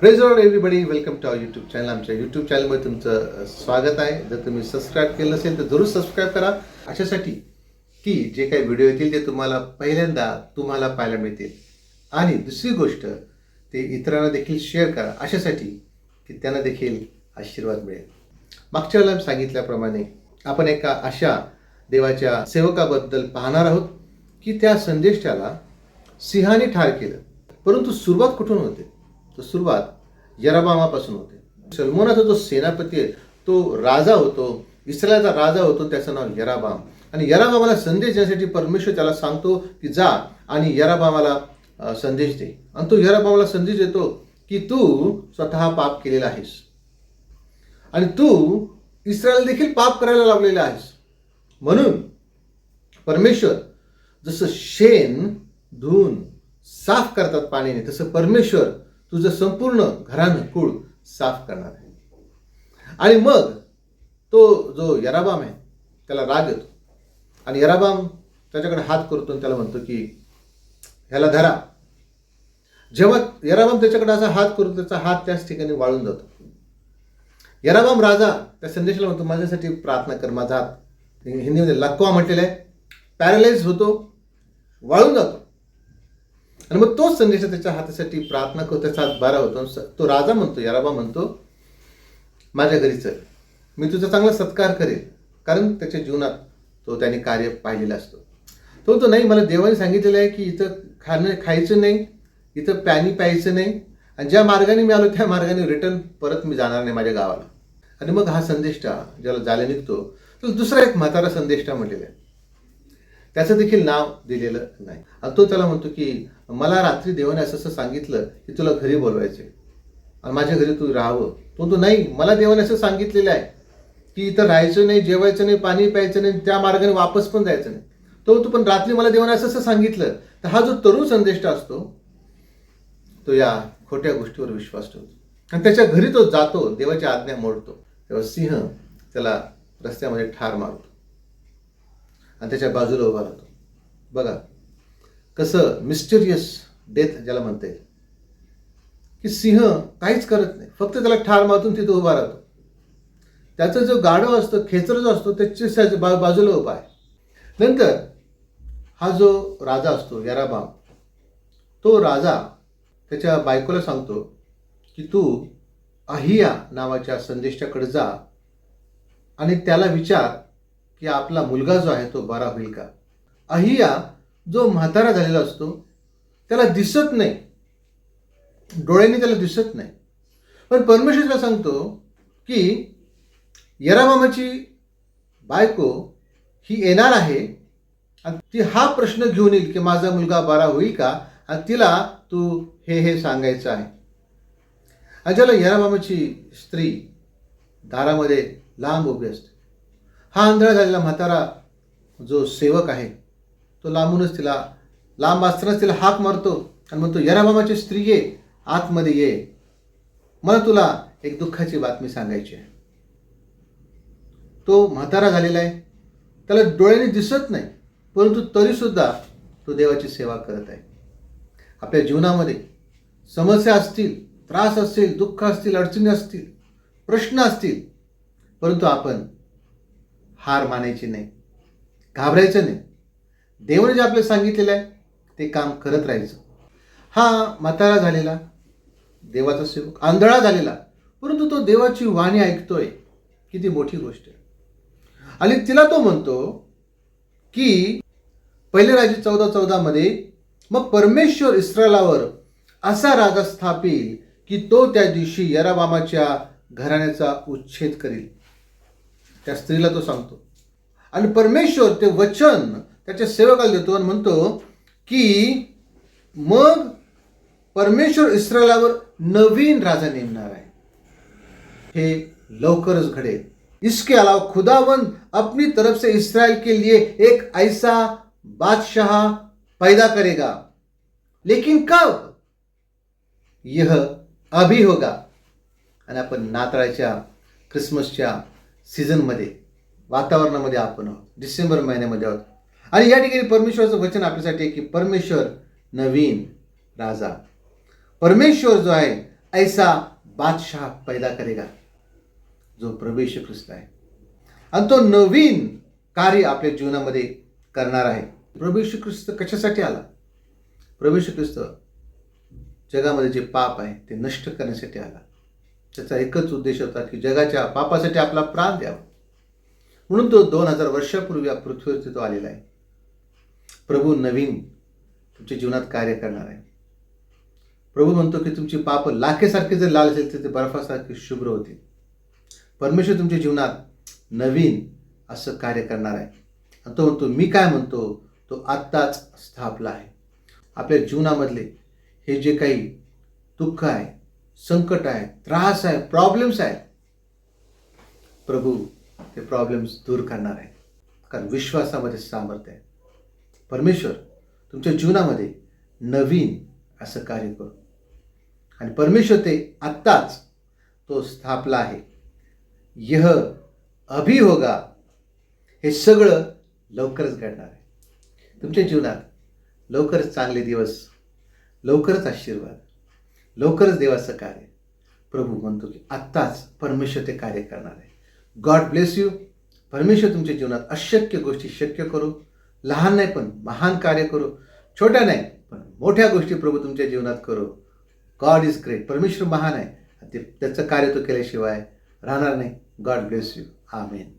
Praise Lord everybody welcome to our YouTube channel आमच्या YouTube चॅनलमध्ये तुमचं स्वागत आहे. जर तुम्ही सबस्क्राईब केलं नसेल तर जरूर सबस्क्राईब करा. अशासाठी की जे काही व्हिडिओ येतील ते तुम्हाला पहिल्यांदा तुम्हाला पाहायला मिळतील. आणि दुसरी गोष्ट ते इतरांना देखील शेअर करा. अशासाठी की त्यांना देखील आशीर्वाद मिळेल. मागच्या वेळेला सांगितल्याप्रमाणे आपण एका अशा देवाच्या सेवकाबद्दल पाहणार आहोत की त्या संदेष्टाला सिंहाने ठार केलं. परंतु सुरुवात कुठून होते? तर सुरुवात यराबामापासून होते. सलमोनाचा जो सेनापती आहे तो राजा होतो इस्रायलचा राजा होतो त्याचं नाव यराबाम. आणि यराबामाला संदेश देण्यासाठी परमेश्वर त्याला सांगतो की जा आणि यराबामाला संदेश दे. आणि तो यराबामाला संदेश देतो की तू स्वतः पाप केलेला आहेस. आणि तू इस्रायल देखील पाप करायला लावलेला आहेस. म्हणून परमेश्वर जसं शेण धुवून साफ करतात पाण्याने तसं परमेश्वर तुझं संपूर्ण घरानं कुळ साफ करणार आहे. आणि मग तो जो यराबाम आहे त्याला राग येतो. आणि यराबाम त्याच्याकडे हात करतो आणि त्याला म्हणतो की ह्याला धरा. जेव्हा यराबाम त्याच्याकडे असा हात करतो त्याचा हात त्याच ठिकाणी वाळून जातो. यराबाम राजा त्या संदेशाला म्हणतो माझ्यासाठी प्रार्थना कर माझा हात. हिंदीमध्ये लकवा म्हटलेला आहे. पॅरलाइज होतो वाळून जातो. आणि मग तोच संदेश त्याच्या हातासाठी प्रार्थना करतो त्याचा हात बारा होतो. आणि स- तो राजा म्हणतो याराबा म्हणतो माझ्या घरी चल. मी तुझा चांगला सत्कार करेल कारण त्याच्या जीवनात तो त्याने कार्य पाहिलेला असतो. तो म्हणतो नाही मला देवाने सांगितलेलं आहे की इथं खाणं खायचं नाही इथं पाणी प्यायचं नाही. आणि ज्या मार्गाने मी आलो त्या मार्गाने रिटर्न परत मी जाणार नाही माझ्या गावाला. आणि मग हा संदेष्टा ज्याला जायला निघतो तो दुसरा एक म्हातारा संदेष्टा म्हटलेला आहे. त्याचं देखील नाव दिलेलं नाही. आणि तो त्याला म्हणतो की मला रात्री देवाने असं असं सांगितलं की तुला घरी बोलवायचे आणि माझ्या घरी तू राहावं. तो तो नाही मला देवाने असं सांगितलेलं आहे की इथं राहायचं नाही जेवायचं नाही पाणी प्यायचं नाही त्या मार्गाने वापस पण जायचं नाही. तो तू पण रात्री मला देवाने असं असं सांगितलं. तर हा जो तरुण संदेश असतो तो या खोट्या गोष्टीवर विश्वास ठेवतो. आणि त्याच्या घरी तो जातो देवाची आज्ञा मोडतो. तेव्हा सिंह त्याला रस्त्यामध्ये ठार मारतो. आणि त्याच्या बाजूला उभा राहतो. बघा कसं मिस्टेरियस डेथ ज्याला म्हणता येईल. की सिंह काहीच करत नाही. फक्त त्याला ठार मारून तिथे उभा राहतो. त्याचा जो गाढव असतो खेचर जो असतो त्याच्या बा बाजूला उभा आहे. नंतर हा जो राजा असतो याराबाम तो राजा त्याच्या बायकोला सांगतो की तू अहिया नावाच्या संदेशाकडे जा आणि त्याला विचार की आपला मुलगा जो आहे तो बरा होईल का? अहिया जो म्हातारा झालेला असतो त्याला दिसत नाही. डोळ्यांनी त्याला दिसत नाही. पण परमेश्वर सांगतो की यरामामाची बायको ही येणार आहे आणि ती हा प्रश्न घेऊन येईल की माझा मुलगा बरा होईल का? आणि तिला तू हे हे सांगायचं आहे. आणि ज्याला यरामामाची स्त्री दारामध्ये लांब उभी असते. हा आंधळा झालेला म्हातारा जो सेवक आहे तो लांबूनच तिला लांब असतानाच तिला हाक मारतो आणि म्हणतो यराबाबाची स्त्री ये आतमध्ये ये. मला तुला एक दुःखाची बातमी सांगायची आहे. तो म्हातारा झालेला आहे. त्याला डोळ्याने दिसत नाही परंतु तरीसुद्धा तो देवाची सेवा करत आहे. आपल्या जीवनामध्ये समस्या असतील त्रास असतील दुःख असतील अडचणी असतील प्रश्न असतील परंतु आपण हार मानायची नाही. घाबरायचं नाही. देवाने जे आपल्याला सांगितलेलं आहे ते काम करत राहायचं. हा म्हातारा झालेला देवाचा सेवक आंधळा झालेला परंतु तो देवाची वाणी ऐकतोय किती मोठी गोष्ट आहे. आणि तिला तो म्हणतो की पहिले राजे चौदा चौदामध्ये मग परमेश्वर इस्रायलावर असा राजा स्थापील की तो त्या दिवशी यराबामाच्या घराण्याचा उच्छेद करील. त्या स्त्रीला तो सांगतो. आणि परमेश्वर ते वचन त्याच्या सेवकाला देतो आणि म्हणतो की मग परमेश्वर इस्रायलावर नवीन राजा नेमणार आहे. हे लवकरच घडेल. इसके अलावा खुदावन अपनी तरफ से इसराइल के लिए एक ऐसा बादशाह पैदा करेगा. लेकिन कब? यह अभी होगा. आणि आपण नाताळाच्या क्रिसमसच्या सीझनमध्ये वातावरणामध्ये आपण आहोत डिसेंबर महिन्यामध्ये आहोत. आणि या ठिकाणी परमेश्वराचं वचन आपल्यासाठी आहे की परमेश्वर नवीन राजा. परमेश्वर जो आहे ऐसा बादशाह पैदा करेगा जो प्रवेश ख्रिस्त आहे. आणि तो नवीन कार्य आपल्या जीवनामध्ये करणार आहे. प्रवेश ख्रिस्त कशासाठी आला? प्रवेश ख्रिस्त जगामध्ये जे पाप आहे ते नष्ट करण्यासाठी आला. त्याचा एकच उद्देश होता की जगाच्या पापासाठी आपला प्राण द्यावा. म्हणून तो दोन हजार वर्षापूर्वी या पृथ्वीवरती तो आलेला आहे. प्रभू नवीन तुमच्या जीवनात कार्य करणार आहे. प्रभू म्हणतो की तुमची पाप लाखेसारखे जर लाल असेल तर ते बर्फासारखी शुभ्र होतील. परमेश्वर तुमच्या जीवनात नवीन असं कार्य करणार आहे. आणि तो म्हणतो मी काय म्हणतो? तो आत्ताच स्थापला आहे. आपल्या जीवनामधले हे जे काही दुःख आहे संकट आहे त्रास आहे प्रॉब्लेम्स आहेत प्रभू ते प्रॉब्लेम्स दूर करणार आहे. कारण विश्वासामध्ये सामर्थ्य आहे. परमेश्वर तुमच्या जीवनामध्ये नवीन असं कार्य करू. आणि परमेश्वर ते आत्ताच तो स्थापला आहे. यह अभि होगा. हे सगळं लवकरच घडणार आहे. तुमच्या जीवनात लवकरच चांगले दिवस लवकरच आशीर्वाद. लवकरच देवाचं कार्य प्रभू म्हणतो की आत्ताच परमेश्वर ते कार्य करणार आहे. गॉड ब्लेस यू परमेश्वर तुमच्या जीवनात अशक्य गोष्टी शक्य करू. लहान नाही पण महान कार्य करू. छोट्या नाही पण मोठ्या गोष्टी प्रभू तुमच्या जीवनात करू. गॉड इज ग्रेट परमेश्वर महान आहे. ते त्याचं कार्य तो केल्याशिवाय राहणार नाही. God bless you amen